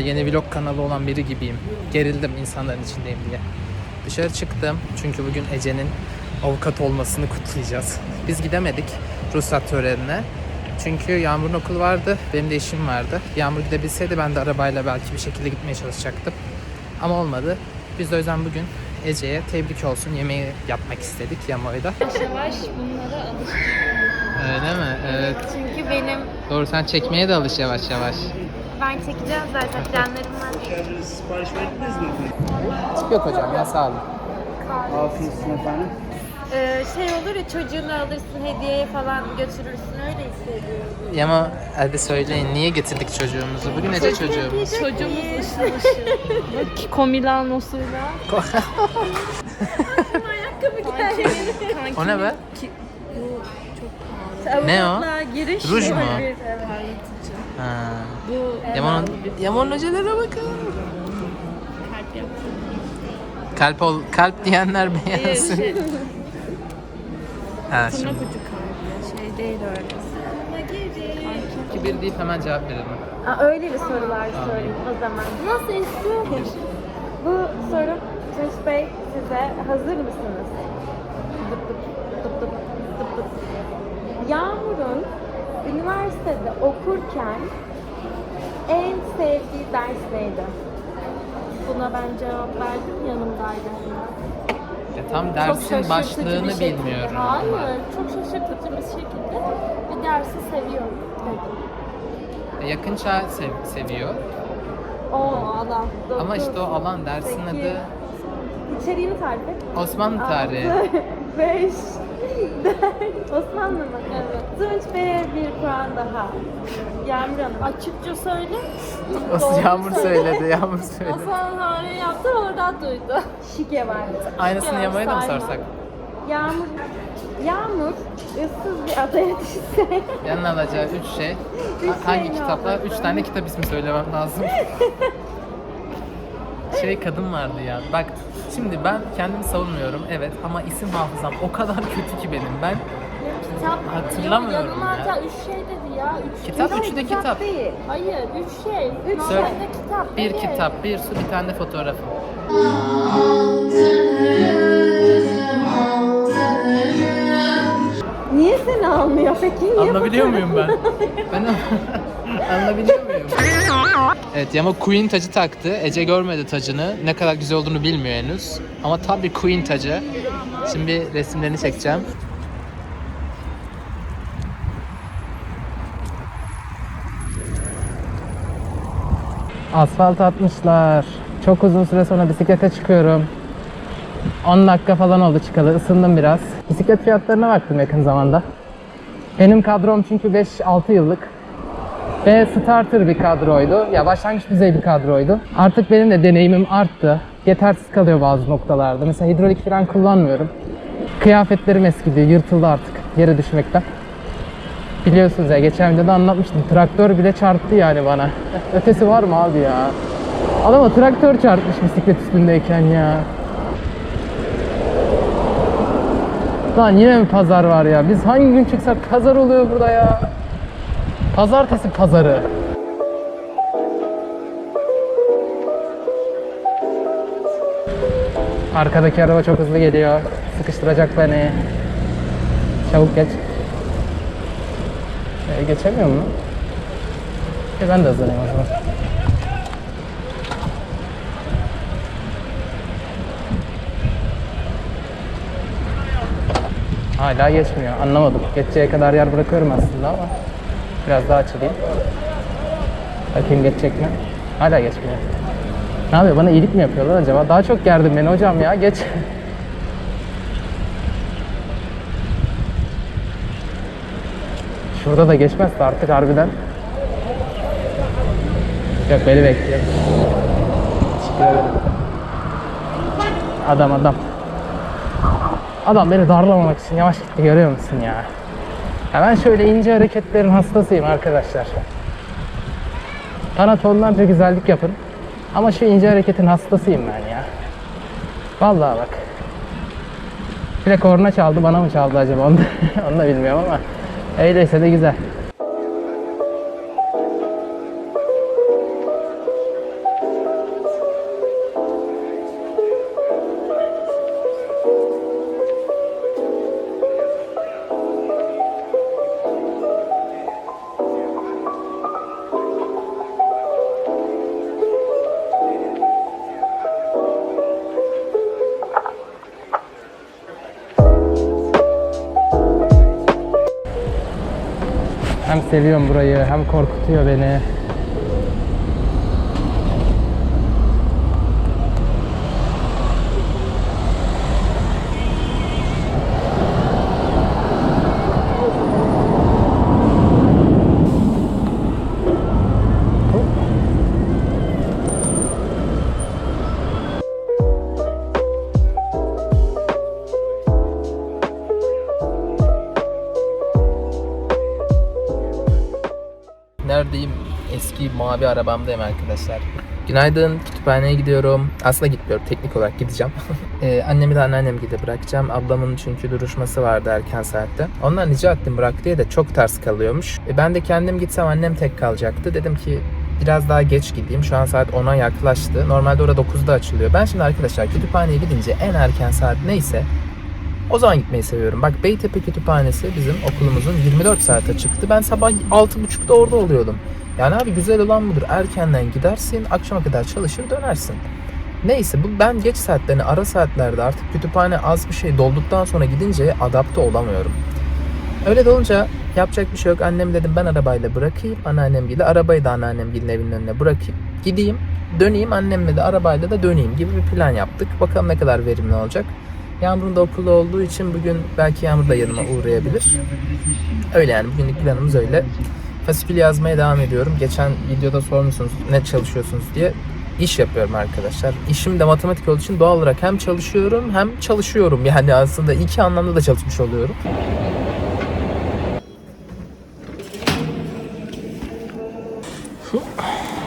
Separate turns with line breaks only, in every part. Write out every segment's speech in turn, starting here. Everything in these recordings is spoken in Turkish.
yeni vlog kanalı olan biri gibiyim. Gerildim insanların içindeyim diye. Dışarı çıktım çünkü bugün Ece'nin avukat olmasını kutlayacağız. Biz gidemedik ruhsat törenine. Çünkü Yağmur'un okulu vardı, benim de işim vardı. Yağmur gidebilseydi ben de arabayla belki bir şekilde gitmeye çalışacaktım. Ama olmadı. Biz de o yüzden bugün Ece'ye tebrik olsun yemeği yapmak istedik Yamoy'da.
Yavaş yavaş bunlara alış.
Öyle mi? Evet.
Çünkü benim
Doğru sen çekmeye de alış yavaş yavaş.
Ben çekeceğim zaten planlarım var.
Sipariş verdiniz mi?
Yok hocam ya sağ olun.
Afiyet olsun efendim.
Ee, şey olur ya çocuğunu alırsın hediyeye falan götürürsün öyle hissediyorum.
Yama hadi söyleyin niye getirdik çocuğumuzu? Bugün Ece çocuğumuz.
Çocuğumuz ışıl ışıl. Bak Komilanosuyla. Ayakkabı geldi.
O ne be? Ne o?
Giriş
Ruj mu?
Evet.
Ha.
Bu
Yaman, Yaman hocalara bakın.
kalp yaptı.
Kalp ol, kalp diyenler beğensin.
Şey,
Ha,
tırnak
şimdi
ucu kalp. Şey değil öyle.
iki bir deyip hemen cevap verelim.
Aa, öyle bir sorular sorayım o zaman. Nasıl istiyorsun? Bu soru Tunç Bey size hazır mısınız? Dıp dıp, dıp dıp, dıp dıp. Yağmur'un üniversitede okurken en sevdiği ders neydi? Buna ben cevap verdim yanımdaydı.
Ya tam
Çok
dersin
şaşırtıcı
başlığını
bir şekilde.
bilmiyorum.
Hayır, çok şaşırtıcı bir şekilde bir dersi seviyorum dedim.
E, Yakın çağ sev- seviyor.
O alan.
Ama
dokuz,
işte o alan dersin
sekiz.
adı
İçeriğini tarif et.
Osmanlı tarihi.
5, 4, Osmanlı mı? Evet. Tunç Bey'e bir puan daha. Yağmur Hanım. Açıkça söyle.
Yağmur söyledi, Yağmur söyledi.
Osmanlı tarihi yaptı oradan duydu. Şike var.
Aynısını Yamo'ya da mı
sayma.
sorsak?
Yağmur, Yağmur ıssız bir adaya düşse
Yanına alacağı üç şey.
Üç
Ha- Hangi
şey ne
kitaplar? Üç tane kitap ismi söylemem lazım. şey kadın vardı ya. Bak şimdi ben kendimi savunmuyorum evet ama isim hafızam o kadar kötü ki benim. Ben
kitap
Hatırlamıyorum
Yok,
ya.
hatta üç şey dedi ya. Üç
Kitap, üçü de kitap.
değil. Hayır, üç şey. Üç
Söyle.
tane kitap.
bir
evet.
kitap, bir su, bir tane de fotoğrafım.
Niye seni almıyor peki? Niye
Anlayabiliyor muyum ben? Ben anlayabiliyor muyum? Evet Yama Queen tacı taktı. Ece görmedi tacını. Ne kadar güzel olduğunu bilmiyor henüz. Ama tam bir Queen tacı. Şimdi bir resimlerini çekeceğim. Asfalt atmışlar. Çok uzun süre sonra bisiklete çıkıyorum. 10 dakika falan oldu çıkalı. Isındım biraz. Bisiklet fiyatlarına baktım yakın zamanda. Benim kadrom çünkü 5-6 yıllık. Ve starter bir kadroydu. Ya başlangıç düzey bir kadroydu. Artık benim de deneyimim arttı. Yetersiz kalıyor bazı noktalarda. Mesela hidrolik fren kullanmıyorum. Kıyafetlerim eskidi, yırtıldı artık yere düşmekten. Biliyorsunuz ya geçen videoda anlatmıştım. Traktör bile çarptı yani bana. Ötesi var mı abi ya? Adama traktör çarpmış bisiklet üstündeyken ya. Lan yine mi pazar var ya? Biz hangi gün çıksak pazar oluyor burada ya. Pazartesi pazarı. Arkadaki araba çok hızlı geliyor. Sıkıştıracak beni. Çabuk geç. E, geçemiyor mu? E, ben de hızlanayım o zaman. Hala geçmiyor. Anlamadım. Geçeceğe kadar yer bırakıyorum aslında ama biraz daha açılayım. Bakayım geçecek mi? Hala geçmiyor. Ne yapıyor? Bana iyilik mi yapıyorlar acaba? Daha çok gerdim beni hocam ya. Geç. Şurada da geçmezse artık harbiden. Yok beni bekliyor. Adam adam. Adam beni darlamamak için yavaş gitti görüyor musun ya? Ya ben şöyle ince hareketlerin hastasıyım arkadaşlar. Bana tonlarca güzellik yapın. Ama şu ince hareketin hastasıyım ben ya. Vallahi bak. Bir de korna çaldı bana mı çaldı acaba onu da, onu da bilmiyorum ama öyleyse de güzel. Seviyorum burayı hem korkutuyor beni. Mavi arabamdayım arkadaşlar. Günaydın, kütüphaneye gidiyorum. Aslında gitmiyorum, teknik olarak gideceğim. ee, annemi de anneannem gide bırakacağım. Ablamın çünkü duruşması vardı erken saatte. Ondan rica ettim bırak diye de çok ters kalıyormuş. E, ben de kendim gitsem annem tek kalacaktı. Dedim ki biraz daha geç gideyim. Şu an saat 10'a yaklaştı. Normalde orada 9'da açılıyor. Ben şimdi arkadaşlar kütüphaneye gidince en erken saat neyse o zaman gitmeyi seviyorum. Bak Beytepe Kütüphanesi bizim okulumuzun 24 saate çıktı. Ben sabah 6.30'da orada oluyordum. Yani abi güzel olan budur. Erkenden gidersin, akşama kadar çalışır dönersin. Neyse bu ben geç saatlerini ara saatlerde artık kütüphane az bir şey dolduktan sonra gidince adapte olamıyorum. Öyle de olunca yapacak bir şey yok. Annem dedim ben arabayla bırakayım. Anneannem gibi arabayı da anneannem gibi evinin önüne bırakayım. Gideyim, döneyim annemle de arabayla da döneyim gibi bir plan yaptık. Bakalım ne kadar verimli olacak. Yağmur'un da okulu olduğu için bugün belki Yağmur da yanıma uğrayabilir. Öyle yani bugünlük planımız öyle. Fasikül yazmaya devam ediyorum. Geçen videoda sormuşsunuz ne çalışıyorsunuz diye. İş yapıyorum arkadaşlar. İşim de matematik olduğu için doğal olarak hem çalışıyorum hem çalışıyorum. Yani aslında iki anlamda da çalışmış oluyorum.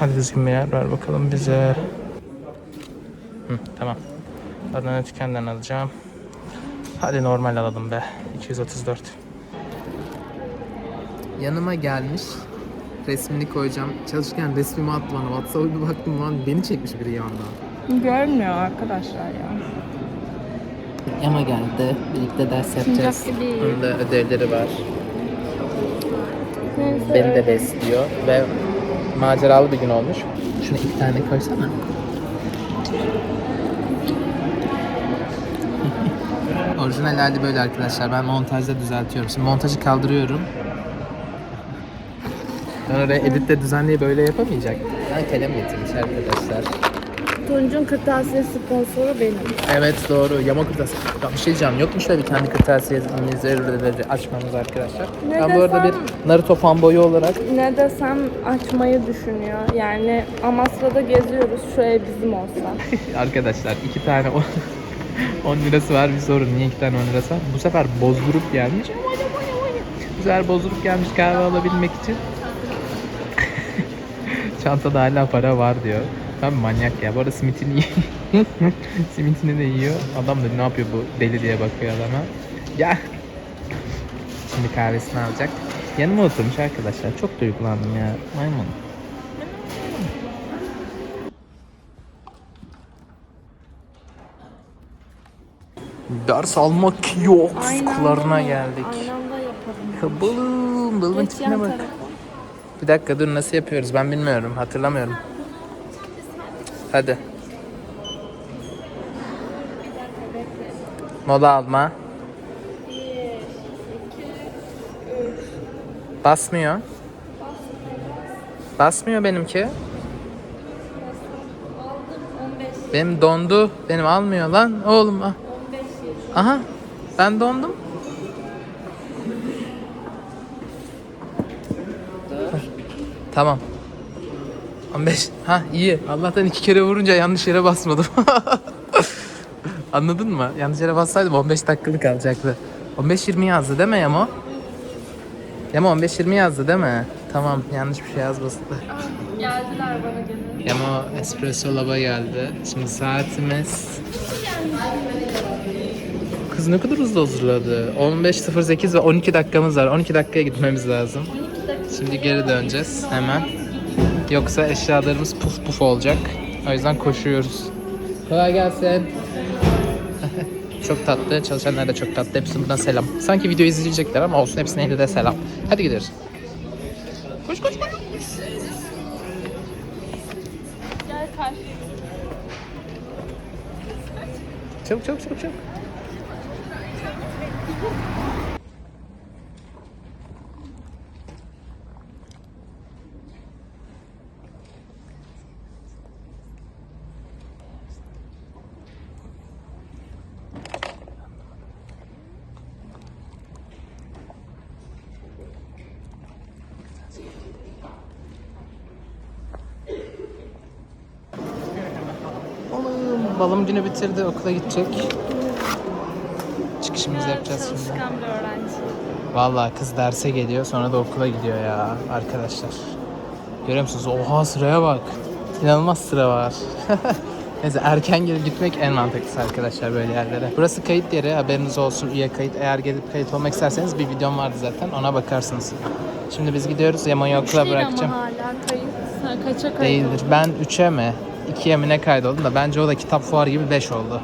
Hadi düzgün bir yer ver bakalım bize. Hı, tamam. Adana tükenden alacağım. Hadi normal alalım be. 234. Yanıma gelmiş. Resmini koyacağım. Çalışırken resmimi attı bana. WhatsApp'a bir baktım lan beni çekmiş biri yandan.
Görmüyor arkadaşlar ya.
Yama geldi. Birlikte ders yapacağız. Onun da ödevleri var.
Neyse,
Beni de besliyor ve maceralı bir gün olmuş. Şunu iki tane koysana. Orijinal hali böyle arkadaşlar. Ben montajda düzeltiyorum. Şimdi montajı kaldırıyorum. Ben oraya editte düzenliği böyle yapamayacak. Ben kalem getirmiş arkadaşlar.
Tunç'un kırtasiye sponsoru benim.
Evet doğru. Yama kırtasiye. Ya bir şey diyeceğim. Yok mu şöyle bir tane kırtasiye açmamız arkadaşlar?
Ne
ben bu arada bir
desem-
Naruto fanboyu olarak
Ne desem açmayı düşünüyor. Yani Amasra'da geziyoruz. Ev bizim olsa.
Arkadaşlar iki tane 10 lirası var bir sorun. Niye iki tane 10 lirası var? Bu sefer bozdurup gelmiş. Bu sefer bozdurup gelmiş kahve alabilmek için. Çantada hala para var diyor. Tam manyak ya. Bu arada simitini simitini de yiyor. Adam da ne yapıyor bu deli diye bakıyor adama. Ya. Şimdi kahvesini alacak. Yanıma oturmuş arkadaşlar. Çok duygulandım ya. Maymun. Ders almak yok. Sıkılarına geldik.
Aynı anda yapalım.
Balım, balımın
Geç
tipine bak.
tarafa.
Bir dakika dur nasıl yapıyoruz ben bilmiyorum hatırlamıyorum. Hadi. Mola alma. Basmıyor. Basmıyor benimki. Benim dondu. Benim almıyor lan oğlum. ah. Aha. Ben dondum. Tamam. 15. Ha iyi. Allah'tan iki kere vurunca yanlış yere basmadım. Anladın mı? Yanlış yere bassaydım 15 dakikalık kalacaktı. 15-20 yazdı değil mi Yamo? Yamo 15-20 yazdı değil mi? Tamam yanlış bir şey yazmasın.
Geldiler bana gene.
Yamo espresso laba geldi. Şimdi saatimiz... Kız ne kadar hızlı hazırladı. 15.08 ve 12 dakikamız var. 12 dakikaya gitmemiz lazım. Şimdi geri döneceğiz hemen. Yoksa eşyalarımız puf puf olacak. O yüzden koşuyoruz. Kolay gelsin. çok tatlı. Çalışanlar da çok tatlı. Hepsine buradan selam. Sanki video izleyecekler ama olsun. Hepsine de selam. Hadi gidiyoruz. Koş koş koş.
Gel karşı.
Çabuk çabuk çabuk çabuk. Balım günü bitirdi, okula gidecek. Çıkışımızı yapacağız şimdi.
Çalışkan bir öğrenci.
Vallahi kız derse geliyor sonra da okula gidiyor ya arkadaşlar. Görüyor musunuz? Oha sıraya bak. İnanılmaz sıra var. Neyse erken gelip gitmek en mantıklısı arkadaşlar böyle yerlere. Burası kayıt yeri haberiniz olsun üye kayıt. Eğer gelip kayıt olmak isterseniz bir videom vardı zaten ona bakarsınız. Şimdi biz gidiyoruz Yaman'ı okula bırakacağım.
Ama hala kayıt. Kaça kayıt
Değildir. Ben 3'e mi 2'ye mi ne kaydoldum da bence o da kitap fuarı gibi 5 oldu.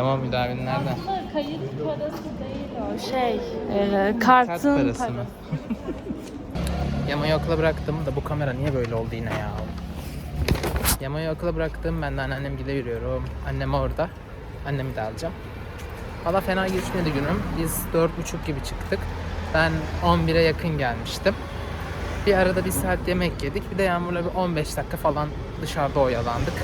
Yaman müdavin nerede?
Ama kayıt parası değil o. Şey, e, kartın
Kart parası mı? Yamayı okula bıraktım da bu kamera niye böyle oldu yine ya? Yamayı okula bıraktım. Ben de anneannem gide yürüyorum. Annem orada. Annemi de alacağım. Valla fena geçmedi günüm. Biz 4.30 gibi çıktık. Ben 11'e yakın gelmiştim. Bir arada bir saat yemek yedik. Bir de Yağmur'la bir 15 dakika falan dışarıda oyalandık.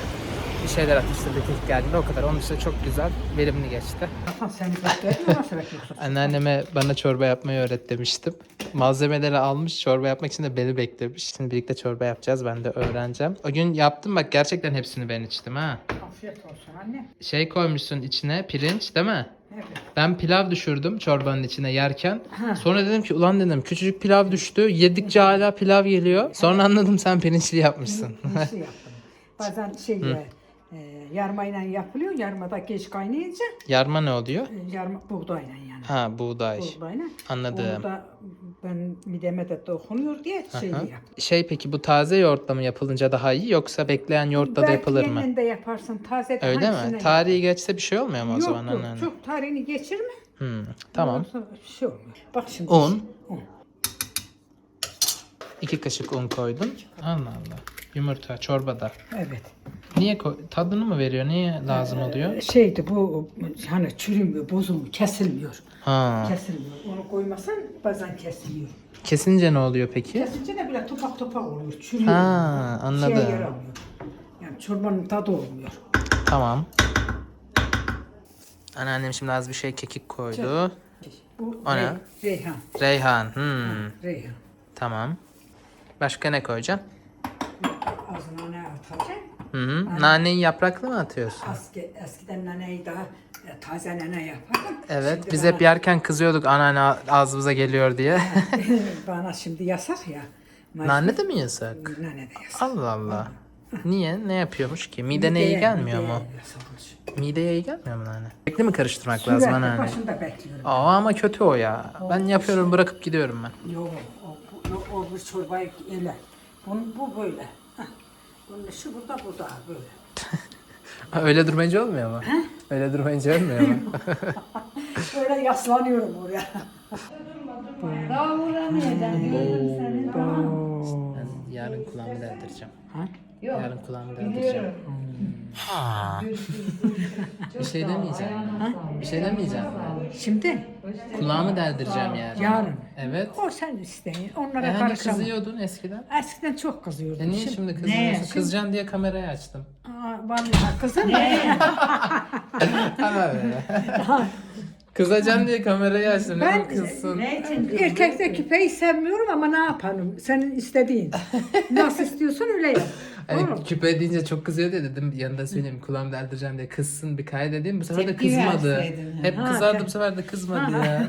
Bir şeyler atıştırdık ilk geldiğinde o kadar. Onun dışında çok güzel, verimli geçti.
Hasan seni bekledin mi? Nasıl bekliyorsun?
Anneanneme bana çorba yapmayı öğret demiştim. Malzemeleri almış, çorba yapmak için de beni beklemiş. Şimdi birlikte çorba yapacağız, ben de öğreneceğim. O gün yaptım bak gerçekten hepsini ben içtim ha.
Afiyet olsun anne.
Şey koymuşsun içine, pirinç değil mi?
Evet.
Ben pilav düşürdüm çorbanın içine yerken. Sonra dedim ki ulan dedim küçücük pilav düştü. Yedikçe hala pilav geliyor. Sonra anladım sen pirinçli yapmışsın.
Nasıl yaptım? Bazen şey e, e, yarmayla yapılıyor. Yarmada geç kaynayınca
Yarma ne oluyor?
e, yarma buğdayla yani.
Ha buğday.
Buğdayla.
Anladım.
Onu da ben mideme de dokunuyor diye şey yaptım.
Şey peki bu taze yoğurtla mı yapılınca daha iyi yoksa bekleyen yoğurtla da
Belki
yapılır mı?
yeniden de yaparsın. Taze de
Öyle mi? Tarihi geçse bir şey olmuyor mu o
yap-
zaman
Yok yok. Çok tarihini geçirme.
Hmm, tamam.
Şey olmuyor. Bak şimdi.
Un.
Un.
İki kaşık un koydum. Allah Allah. Yumurta çorbada.
Evet.
Niye tadını mı veriyor? Niye lazım oluyor?
Şeydi bu hani çürümüyor, bozulmuyor, kesilmiyor.
Ha.
Kesilmiyor. Onu koymasan bazen kesiliyor.
Kesince ne oluyor peki?
Kesince de böyle topak topak oluyor. Çürüyor.
Ha, anladım.
Şeye yaramıyor. Yani çorbanın tadı olmuyor.
Tamam. Anneannem şimdi az bir şey kekik koydu.
Bu
O ne?
rey- Reyhan.
Reyhan. Hmm.
Reyhan.
Tamam. Başka ne koyacaksın?
Az nane atacaksın.
Hı hı. Naneyi yapraklı mı atıyorsun?
Eski, eskiden naneyi daha e, taze nane yapardım.
Evet.
Şimdi
Biz
bana,
hep yerken kızıyorduk anneanne ağzımıza geliyor diye.
bana şimdi yasak ya.
Nane de mi yasak?
Nane de yasak.
Allah Allah. Niye? Ne yapıyormuş ki? Midene iyi
Mideye-
gelmiyor
mideye
mu?
yasakmış.
Mideye iyi gelmiyor mu nane? Sürekli mi karıştırmak lazım
Sürekli
anneanne?
başında bekliyorum.
Aa ama kötü o ya. Ben yapıyorum bırakıp gidiyorum ben.
Yok o, o, o bir çorbayı öyle. Bunun, bu böyle. Bunun şu burada bu da böyle.
Öyle durmayınca olmuyor mu? Öyle durmayınca olmuyor mu?
Böyle yaslanıyorum oraya.
ben yarın kulağımı deldireceğim.
Ha?
Yarın kulağımı deldireceğim. Ha. bir şey demeyeceğim. Bir şey demeyeceğim.
Şimdi
Kulağımı deldireceğim yarın.
yarın.
Evet.
O sen isteyin. Onlara
E hani
karışamam.
kızıyordun eskiden.
Eskiden çok kızıyordum.
E niye şimdi kızmıyorsun? Kızacaksın diye kamerayı açtım.
Aa, vallahi kızım.
Tamam öyle. Kızacaksın diye kamerayı açtım.
Ben
kızsın.
erkekte küpeyi sevmiyorum ama ne yapalım? Senin istediğin. Nasıl istiyorsun öyle yap.
Hani küpe deyince çok kızıyor diye dedim yanında söyleyeyim kulağımı deldireceğim diye kızsın bir kaydedelim. Bu sefer de
Tepki
kızmadı.
verseydin.
Hep
Ha,
kızardı bu sefer de kızmadı ya.